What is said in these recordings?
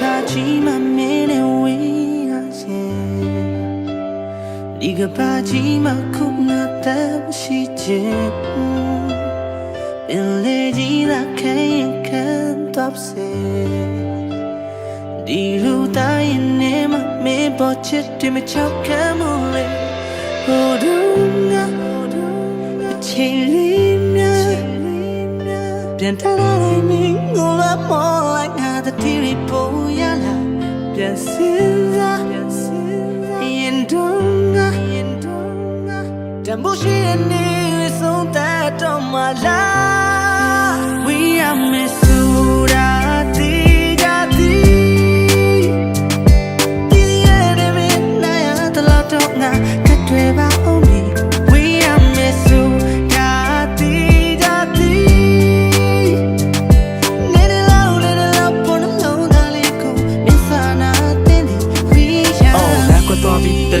ဘာကြီးမှမင်းနဲ့ဝေးရရဲ့ဒီကဘာကြီးမှခုနတမ်းရှိခြင်းပင်လေ ပေါ်ချစ်တယ်မချောက်ခံမလဲဟိုဒူငါချီလီမြပြန်တလာလိုက်မင်းငိုလာမောလိုက်ငါတတိရီပေါ်ရလာပြန်စင်းစားပြန်စင်းစားရင်တော့ငါရင်တော့ငါတန်ဖို့ရှိတဲ့နေ့ဆုံးတဲ့တော့မလား We are Missouri တီကြ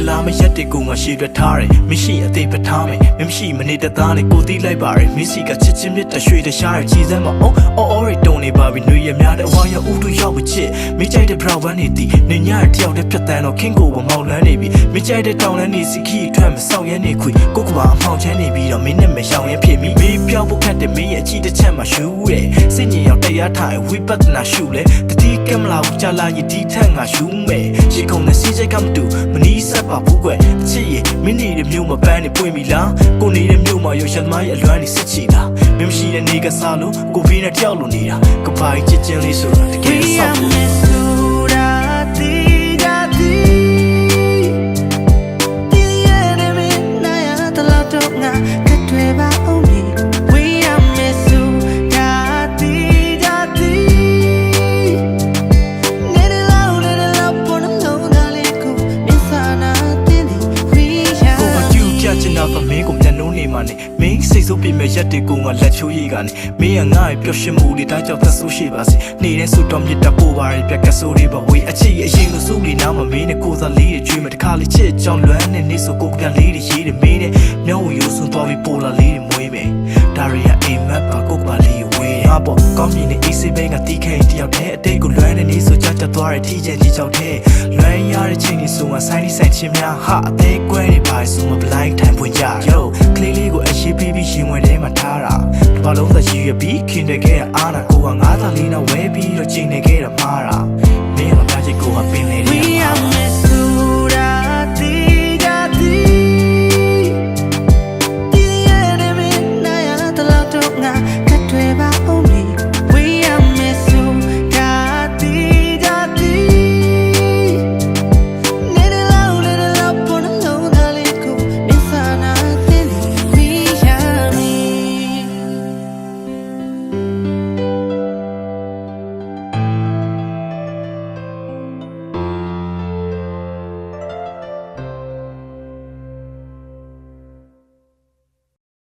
က်သွားပြီးတလားမရက်တဲ့ကိုငါရှေ့ရထားတယ်မရှိအသေးပထားမယ်မမရှိမနေတသားနဲ့ကိုတီးလိုက်ပါရယ်မစ္စည်းကချစ်ချင်းမြတ်တရွှေတရှားရယ်ချီစမ်းမအောင်အော်အော်ရီတုံနေပါပြီနှွေရများတဲ့အဝါရဥတူရောက်မချစ်မိကြိုက်တဲ့ဘရာဝန်းနေတီနေညရတယောက်တည်းဖြတ်တန်းတော့ခင်းကိုဝမောက်လန်းနေပြီမိကြိုက်တဲ့တောင်လန်းနေစီခီထွက်မဆောက်ရဲနေခွေကိုကဘာအမှောင်ချမ်းနေပြီးတော့မင်းနဲ့မရှောင်ရင်ဖြစ်မိမေးပြောက်ဖို့ခတ်တဲ့မင်းရဲ့အချီတစ်ချက်မှရှူတဲ့စိတ်ညစ်ရောက်တရားထားဝိပဿနာရှုလဲတတိကမလာဘူးကြာလာရင်ဒီထက်ငါရှူမယ်ရှိကုန်တဲ့စီးစိတ်ကမတူမနီးဆက်ပါဘူးကွယ်အချစ်ရဲ့မင်းနေတဲ့မြို့မှာပန်းနေပွင့်ပြီလားကိုနေတဲ့မြို့မှာရောရှက်သမားရဲ့အလွမ်းနေစစ်ချီလားမင်းမရှိတဲ့နေကစားလို့ကိုဖေးနဲ့တယောက်လိုနေတာကပိုင်ချစ်ချင်းလေးဆိုတာတကယ် We ဆောက် နှုံးနေမှနေမင်းစိတ်ဆိုးပြမဲ့ရက်တွေကိုငါလက်ချိုးရည်ကနေမင်းကငါ့ရဲ့ပျော်ရွှင်မှုတွေတိုင်းကြောင့်သက်ဆိုးရှိပါစေနေတဲ့ဆူတော်မြတ်တပိုးပါရဲ့ပြက်ကဆိုးတွေပါဝေးအချစ်ရဲ့အရင်ကစူးလေးနားမမင်းနဲ့ကိုစားလေးတွေကျွေးမတခါလေးချစ်ကြောင်လွမ်းနေနေဆိုကိုကပြလေးတွေရေးတယ်မင်းနဲ့မျက်ဝရိုးစွန်းသွားပြီးပိုလာလေးတွေမွေးမယ်ဒါရီယာအိမ်မက်ပါကိုကပါလေးဝေးငါပေါ့ကောင်းမြင်တဲ့ AC ဘင်းကတီးခဲတယောက်တည်းအတိတ်ကိုလွမ်းနေနေဆိုကြကြသွားတဲ့ထီးချင်ကြီးချောက်တဲ့လွမ်းရတဲ့ချိန်ကြီးဆိုမှဆိုင်ဒီဆိုင်ချင်းများဟာအသေးကွဲနေပါဆိုမှ blind time ပွင့်ကြ